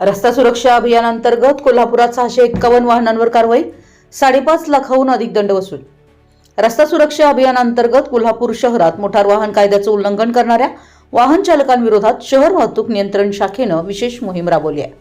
रस्ता सुरक्षा अभियानांतर्गत कोल्हापुरात सहाशे एक्कावन्न वाहनांवर कारवाई साडेपाच लाखाहून अधिक दंड वसूल. रस्ता सुरक्षा अभियानांतर्गत कोल्हापूर शहरात मोटार वाहन कायद्याचं उल्लंघन करणाऱ्या वाहन चालकांविरोधात शहर वाहतूक नियंत्रण शाखेनं विशेष मोहीम राबवली आहे.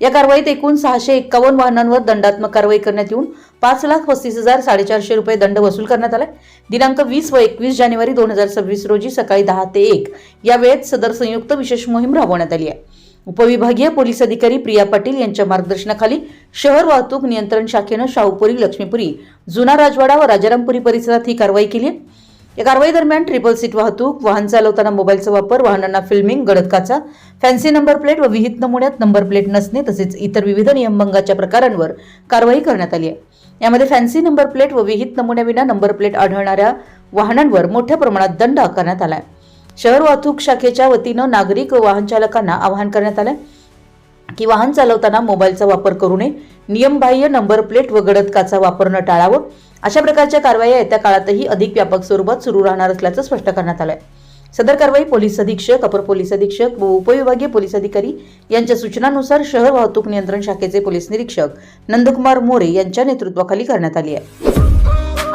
या कारवाईत एकूण सहाशे एक्कावन्न वाहनांवर दंडात्मक कारवाई करण्यात येऊन पाच लाख पस्तीस हजार साडेचारशे रुपये दंड वसूल करण्यात आलाय. दिनांक वीस व एकवीस जानेवारी दोन हजार सव्वीस रोजी सकाळी दहा ते एक या वेळेत सदर संयुक्त विशेष मोहीम राबवण्यात आली आहे. उपविभागीय पोलीस अधिकारी प्रिया पाटील यांच्या मार्गदर्शनाखाली शहर वाहतूक नियंत्रण शाखेनं शाहूपुरी लक्ष्मीपुरी जुना राजवाडा व राजारामपुरी परिसरात ही कारवाई केली या कारवाई दरम्यान ट्रिपल सीट वाहतूक वाहन चालवताना मोबाईलचा वापर वाहनांना फिल्मिंग गडदकाचा फॅन्सी नंबर प्लेट व विहित नमुन्यात नंबर प्लेट नसणे तसेच इतर विविध नियमभंगाच्या प्रकारांवर कारवाई करण्यात आली आहे. यामध्ये फॅन्सी नंबर प्लेट व विहित नमुन्याविना नंबर प्लेट आढळणाऱ्या वाहनांवर मोठ्या प्रमाणात दंड आकारण्यात आला आहे. शहर वाहतूक शाखेच्या वतीनं नागरिक वाहन चालकांना आवाहन करण्यात आलं की वाहन चालवताना मोबाईलचा वापर करू नये नियमबाह्य नंबर प्लेट व गडदकाचा वापरणं टाळावं अशा प्रकारच्या कारवाया येत्या काळातही अधिक व्यापक स्वरूपात सुरू राहणार असल्याचं स्पष्ट करण्यात आलंय. सदर कारवाई पोलीस अधीक्षक अपर पोलीस अधीक्षक व उपविभागीय पोलीस अधिकारी यांच्या सूचनानुसार शहर वाहतूक नियंत्रण शाखेचे पोलीस निरीक्षक नंदकुमार मोरे यांच्या नेतृत्वाखाली करण्यात आली आहे.